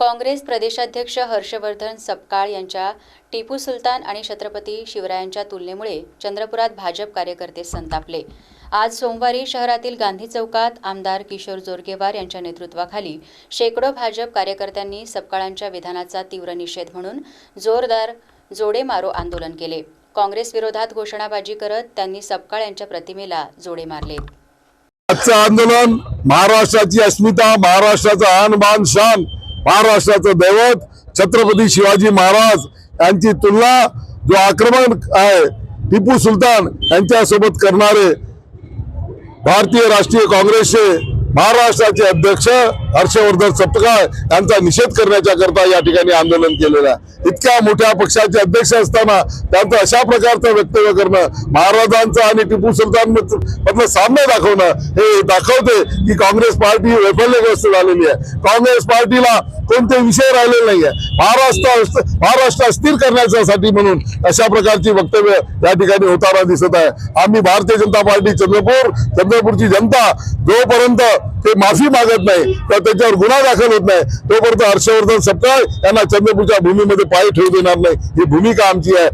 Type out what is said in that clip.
काँग्रेस प्रदेशाध्यक्ष हर्षवर्धन सपकाळ यांच्या टिपू सुलतान आणि छत्रपती शिवरायांच्या तुलनेमुळे चंद्रपुरात भाजप कार्यकर्ते संतापले. आज सोमवारी शहरातील गांधी चौकात आमदार किशोर जोरगेवार यांच्या नेतृत्वाखाली शेकडो भाजप कार्यकर्त्यांनी सपकाळांच्या विधानाचा तीव्र निषेध म्हणून जोरदार जोडे मारो आंदोलन केले. काँग्रेस विरोधात घोषणाबाजी करत त्यांनी सपकाळ यांच्या प्रतिमेला जोडे मारले. आजचं आंदोलन महाराष्ट्राची अस्मिता महाराष्ट्राचा आन बान शान. महाराष्ट्राचं दैवत छत्रपती शिवाजी महाराज यांची तुलना जो आक्रमण आहे टिपू सुलतान यांच्यासोबत करणारे भारतीय राष्ट्रीय काँग्रेसचे महाराष्ट्राचे अध्यक्ष हर्षवर्धन सपकाळ यांचा निषेध करण्याच्या करता या ठिकाणी आंदोलन केलेलं आहे. इतक्या मोठ्या पक्षाचे अध्यक्ष असताना त्यांचं अशा प्रकारचं वक्तव्य करणं महाराजांचं आणि टिपू सुलतान मधलं साम्य दाखवणं हे दाखवते की काँग्रेस पार्टी वैफल्यग्रस्त झालेली आहे. काँग्रेस पार्टीला कोणते विषय राहिलेले नाहीये. महाराष्ट्र महाराष्ट्र अस्थिर करण्यासाठी म्हणून अशा प्रकारची वक्तव्य या ठिकाणी होताना दिसत आहे. आम्ही भारतीय जनता पार्टी चंद्रपूर चंद्रपूरची जनता जोपर्यंत ते माफी मागत नाही तर त्याच्यावर गुन्हा दाखल होत नाही. तोपर्यंत हर्षवर्धन सपकाळ यांना चंद्रपूरच्या भूमीमध्ये पाय ठेवू देणार नाही. ही भूमिका आमची आहे.